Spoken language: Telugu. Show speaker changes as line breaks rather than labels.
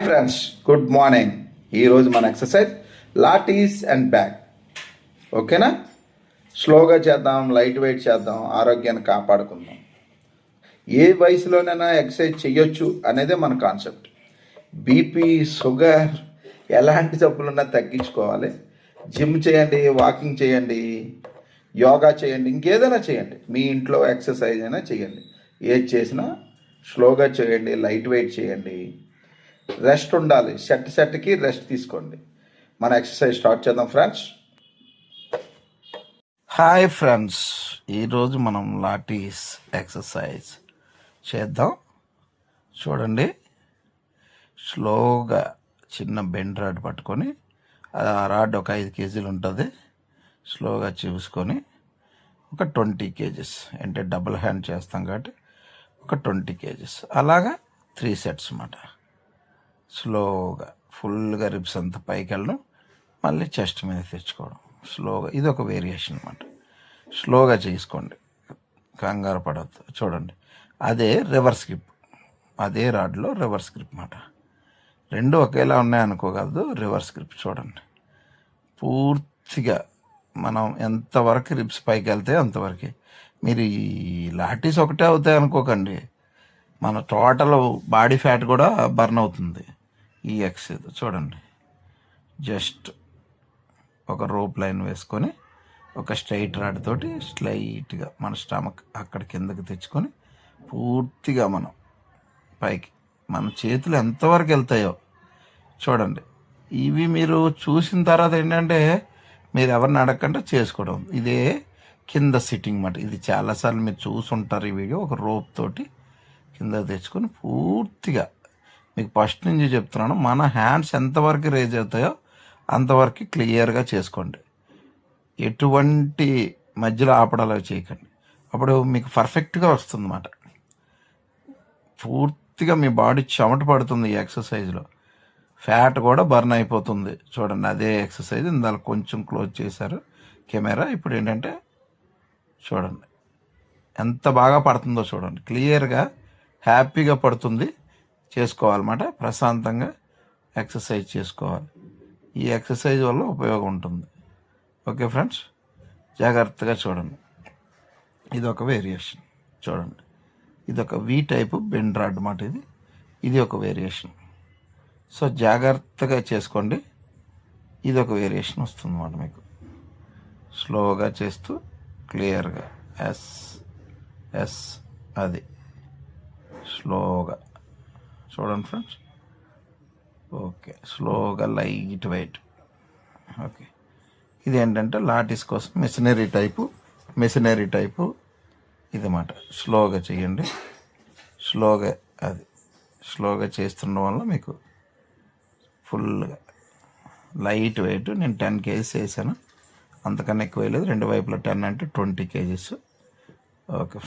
ఫ్రెండ్స్ గుడ్ మార్నింగ్ ఈరోజు మన ఎక్సర్సైజ్ లాటీస్ అండ్ బ్యాక్ ఓకేనా స్లోగా చేద్దాం లైట్ వెయిట్ చేద్దాం ఆరోగ్యాన్ని కాపాడుకుందాం. ఏ వయసులోనైనా ఎక్సర్సైజ్ చేయొచ్చు అనేదే మన కాన్సెప్ట్ బీపీ షుగర్ ఎలాంటి జబ్బులున్నా తగ్గించుకోవాలి. జిమ్ చేయండి వాకింగ్ చేయండి యోగా చేయండి ఇంకేదైనా చేయండి. మీ ఇంట్లో ఎక్సర్సైజ్ అయినా చేయండి. ఏది చేసినా స్లోగా చేయండి లైట్ వెయిట్ చేయండి. రెస్ట్ ఉండాలి. సెట్ సెట్కి రెస్ట్ తీసుకోండి. మన ఎక్సర్సైజ్ స్టార్ట్ చేద్దాం ఫ్రెండ్స్. Hi friends. ఈరోజు మనం లాటీస్ ఎక్సర్సైజ్ చేద్దాం. చూడండి. స్లోగా చిన్న బెండ్ రాడ్ పట్టుకొని ఆ రాడ్ ఒక ఐదు కేజీలు ఉంటుంది. స్లోగా చూసుకొని ఒక ట్వంటీ కేజెస్ అంటే డబుల్ హ్యాండ్ చేస్తాం కాబట్టి ఒక ట్వంటీ కేజెస్. అలాగా త్రీ సెట్స్ అన్నమాట. స్లోగా ఫుల్గా రిబ్స్ అంతా పైకి వెళ్ళడం మళ్ళీ చెస్ట్ మీద తెచ్చుకోవడం. స్లోగా ఇది ఒక వేరియేషన్ అనమాట స్లోగా చేసుకోండి. కంగారు పడద్దు చూడండి. అదే రివర్స్ గ్రిప్ అదే రాడ్లో రివర్స్ గ్రిప్ మాట రెండు ఒకేలా ఉన్నాయనుకోగలదు రివర్స్ గ్రిప్ చూడండి. పూర్తిగా మనం ఎంతవరకు రిబ్స్ పైకి వెళ్తే అంతవరకు. మీరు ఈ లాటీస్ ఒకటే అవుతాయి అనుకోకండి. మన టోటల్ బాడీ ఫ్యాట్ కూడా బర్న్ అవుతుంది. ఈ ఎక్సైజ్ చూడండి. జస్ట్ ఒక రోప్ లైన్ వేసుకొని ఒక స్ట్రైట్ రాడ్ తోటి స్లైట్గా మన స్టమక్ అక్కడ కిందకి తెచ్చుకొని పూర్తిగా మనం పైకి మన చేతులు ఎంతవరకు వెళ్తాయో చూడండి. ఇవి మీరు చూసిన తర్వాత ఏంటంటే మీరు ఎవరిని అడగకుండా చేసుకోవడం. ఇదే కింద సిట్టింగ్ మాట. ఇది చాలాసార్లు మీరు చూసుంటారు ఈ వీడియో. ఒక రోప్ తోటి కింద తెచ్చుకొని పూర్తిగా మీకు ఫస్ట్ నుంచి చెప్తున్నాను మన హ్యాండ్స్ ఎంతవరకు రేజ్ అవుతాయో అంతవరకు క్లియర్గా చేసుకోండి. ఎటువంటి మధ్యలో ఆపడాలో చేయకండి. అప్పుడు మీకు పర్ఫెక్ట్గా వస్తుందన్నమాట. పూర్తిగా మీ బాడీ చెమట పడుతుంది ఈ ఎక్సర్సైజ్లో ఫ్యాట్ కూడా బర్న్ అయిపోతుంది. చూడండి అదే ఎక్సర్సైజ్ ఇందాక కొంచెం క్లోజ్ చేశారు కెమెరా. ఇప్పుడు ఏంటంటే చూడండి ఎంత బాగా పడుతుందో చూడండి. క్లియర్గా హ్యాపీగా పడుతుంది. చేసుకోవాలన్నమాట. ప్రశాంతంగా ఎక్సర్సైజ్ చేసుకోవాలి. ఈ ఎక్సర్సైజ్ వల్ల ఉపయోగం ఉంటుంది. Okay friends? జాగ్రత్తగా చూడండి. ఇది ఒక వేరియేషన్. చూడండి. ఇది ఒక వి టైపు బెండ్ రాడ్ అన్నమాట ఇది. ఇది ఒక వేరియేషన్. సో జాగ్రత్తగా చేసుకోండి. ఇది ఒక వేరియేషన్ వస్తుంది అన్నమాట మీకు. స్లోగా చేస్తూ క్లియర్గా. ఎస్ ఎస్ అది. స్లోగా. చూడండి ఫ్రెండ్స్. ఓకే స్లోగా లైట్ వెయిట్. ఓకే. ఇది ఏంటంటే లాటిస్ కోసం మిషనరీ టైపు మిషనరీ టైపు ఇదన్నమాట. స్లోగా చేయండి. స్లోగా అది స్లోగా చేస్తుండడం వల్ల మీకు ఫుల్గా లైట్ వెయిట్. నేను టెన్ కేజీస్ వేసాను. అంతకన్నా ఎక్కువ వేయలేదు రెండు వైపులా టెన్ అంటే ట్వంటీ కేజీస్. ఓకే.